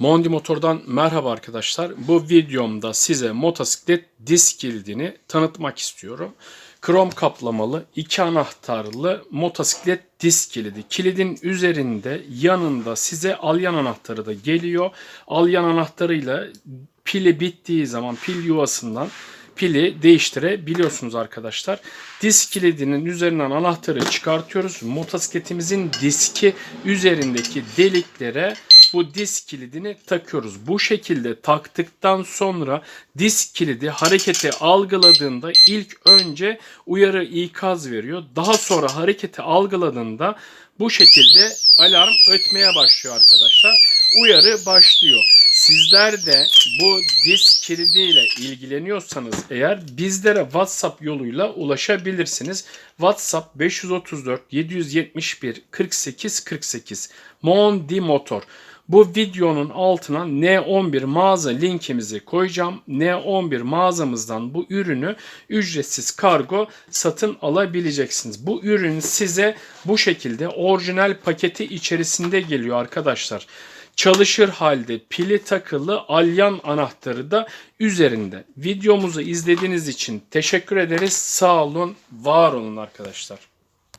Mondi Motor'dan merhaba arkadaşlar. Bu videomda size motosiklet disk kilidini tanıtmak istiyorum. Krom kaplamalı, iki anahtarlı motosiklet disk kilidi. Kilidin üzerinde yanında size alyan anahtarı da geliyor. Alyan anahtarıyla pili bittiği zaman pil yuvasından pili değiştirebiliyorsunuz arkadaşlar. Disk kilidinin üzerinden anahtarı çıkartıyoruz. Motosikletimizin diski üzerindeki deliklere bu disk kilidini takıyoruz. Bu şekilde taktıktan sonra disk kilidi hareketi algıladığında ilk önce uyarı ikaz veriyor. Daha sonra hareketi algıladığında bu şekilde alarm ötmeye başlıyor arkadaşlar. Uyarı başlıyor. Sizler de bu disk kilidiyle ilgileniyorsanız eğer bizlere WhatsApp yoluyla ulaşabilirsiniz. WhatsApp 534 771 48 48 Mondi Motor. Bu videonun altına N11 mağaza linkimizi koyacağım. N11 mağazamızdan bu ürünü ücretsiz kargo satın alabileceksiniz. Bu ürün size bu şekilde orijinal paketi içerisinde geliyor arkadaşlar çalışır halde pili takılı alyan anahtarı da üzerinde. Videomuzu izlediğiniz için teşekkür ederiz. Sağ olun, var olun arkadaşlar.